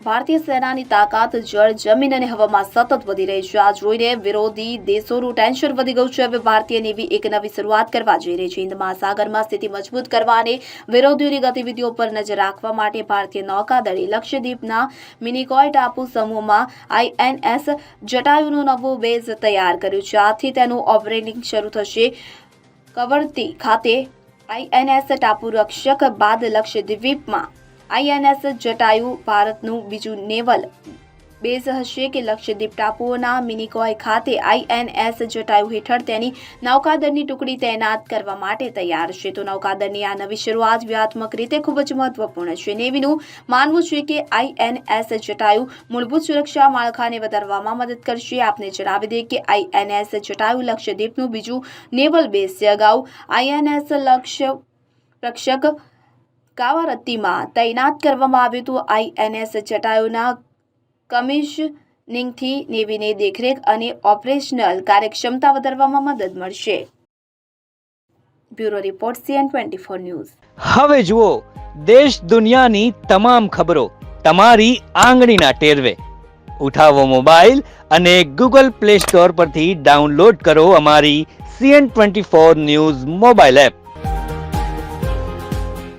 ભારતીય સેનાની તાકાત, જળ, જમીન અને હવામાં સતત વધી રહી છે. આ જોઈને વિરોધી દેશોનું ટેન્શન વધી ગયું છે. હવે ભારતીય નેવી એક નવી શરૂઆત કરવા જઈ રહી છે. હિન્દ મહાસાગરમાં સ્થિતિ મજબૂત કરવા અને વિરોધીઓની ગતિવિધિઓ પર નજર રાખવા માટે ભારતીય નૌકાદળે લક્ષદ્વીપના મિનિકોય ટાપુ સમૂહમાં આઈએનએસ જટાયુનો નવો બેઝ તૈયાર કર્યું છે. આથી તેનું ઓપરેટિંગ શરૂ થશે કવરતી ખાતે આઈએનએસ ટાપુ રક્ષક બાદ લક્ષદ્વીપમાં. આઈએનએસ જટાયુ ભારતનું બીજું નેવલ. બેઝ હશે કે લક્ષદ્વીપ ટાપુઓના મિનિકોય ખાતે આઈએનએસ જટાયુ હેઠળ તેની નૌકાદળની ટુકડી તૈનાત કરવા માટે તૈયાર છે. તો નૌકાદળની આ નવી શરૂઆત વ્યૂહાત્મક રીતે ખૂબ જ મહત્વપૂર્ણ છે નેવીનું માનવું છે કે આઈએનએસ જટાયુ મૂળભૂત સુરક્ષા માળખાને વધારવામાં મદદ કરશે. આપને જણાવી દઈએ કે આઈએનએસ જટાયુ લક્ષદ્વીપનું બીજું નેવલ બેઝ છે. અગાઉ આઈએનએસ લક્ષ્ય રક્ષક કાવારત્તીમાં તૈનાત કરવામાં આવ્યું હતું. આઈએનએસ ચટાયુના કમિશનિંગથી નેવીને દેખરેખ અને ઓપરેશનલ કાર્યક્ષમતા વધારવામાં મદદ મળશે. Bureau report CN twenty four news. હવે જુઓ, દેશ દુનિયાની તમામ ખબરો તમારી આંગળીના ટેરવે. ઉઠાવો મોબાઈલ અને ગૂગલ પ્લે સ્ટોર પરથી ડાઉનલોડ કરો અમારી CN twenty four news mobile app.